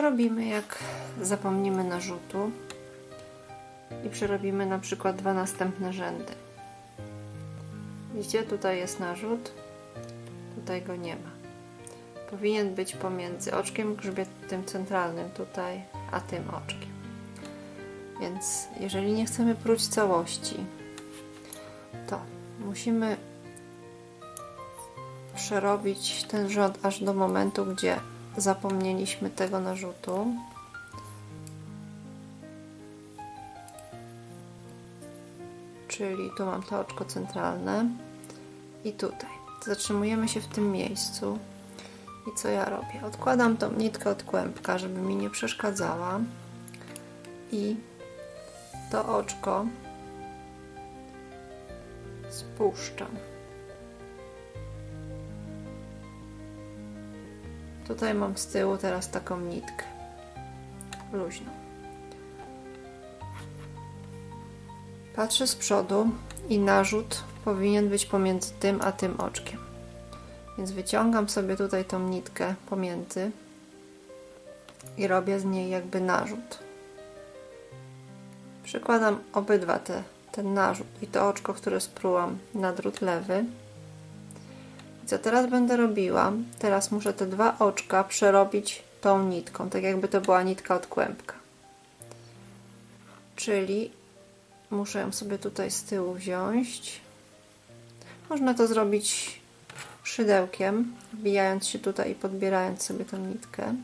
robimy jak zapomnimy narzutu i przerobimy na przykład dwa następne rzędy. Widzicie, tutaj jest narzut, tutaj go nie ma. Powinien być pomiędzy oczkiem grzbietym centralnym tutaj, a tym oczkiem. Więc jeżeli nie chcemy próć całości, to musimy przerobić ten rząd aż do momentu, gdzie zapomnieliśmy tego narzutu. Czyli tu mam to oczko centralne i tutaj. Zatrzymujemy się w tym miejscu. I co ja robię? Odkładam tą nitkę od kłębka, żeby mi nie przeszkadzała. I to oczko spuszczam. Tutaj mam z tyłu teraz taką nitkę luźną. Patrzę z przodu i narzut powinien być pomiędzy tym a tym oczkiem. Więc wyciągam sobie tutaj tą nitkę pomiędzy i robię z niej jakby narzut. Przykładam obydwa te, ten narzut i to oczko, które sprułam na drut lewy. Co teraz będę robiła? Teraz muszę te dwa oczka przerobić tą nitką, tak jakby to była nitka od kłębka. Czyli muszę ją sobie tutaj z tyłu wziąć. Można to zrobić szydełkiem, wbijając się tutaj i podbierając sobie tą nitkę.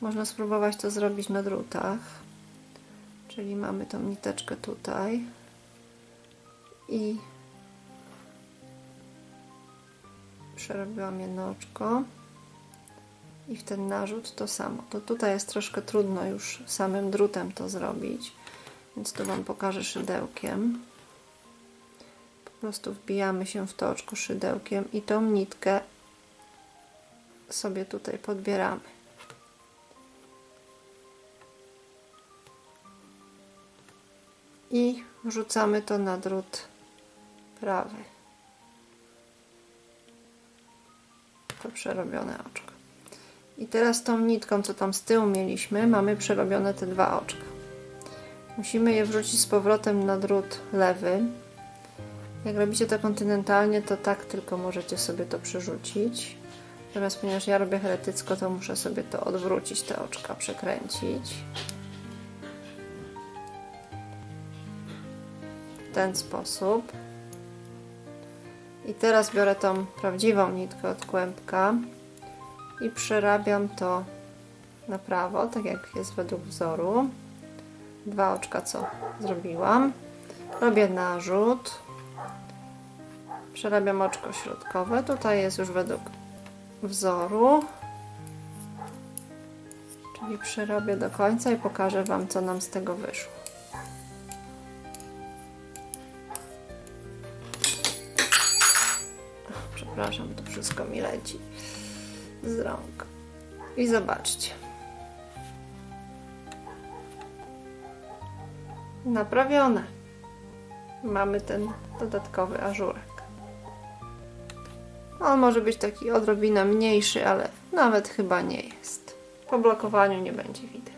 Można spróbować to zrobić na drutach. Czyli mamy tą niteczkę tutaj i przerobiłam jedno oczko i w ten narzut to samo. To tutaj jest troszkę trudno już samym drutem to zrobić, więc tu Wam pokażę szydełkiem. Po prostu wbijamy się w to oczko szydełkiem i tą nitkę sobie tutaj podbieramy. I wrzucamy to na drut prawy. To przerobione oczko. I teraz tą nitką, co tam z tyłu mieliśmy, mamy przerobione te dwa oczka. Musimy je wrzucić z powrotem na drut lewy. Jak robicie to kontynentalnie, to tak tylko możecie sobie to przerzucić. Natomiast ponieważ ja robię heretycko, to muszę sobie to odwrócić, te oczka przekręcić. W ten sposób. I teraz biorę tą prawdziwą nitkę od kłębka i przerabiam to na prawo, tak jak jest według wzoru. Dwa oczka, co zrobiłam. Robię narzut. Przerabiam oczko środkowe. Tutaj jest już według wzoru. Czyli przerobię do końca i pokażę Wam, co nam z tego wyszło. Przepraszam, to wszystko mi leci z rąk. I zobaczcie. Naprawione. Mamy ten dodatkowy ażurek. On może być taki odrobinę mniejszy, ale nawet chyba nie jest. Po blokowaniu nie będzie widać.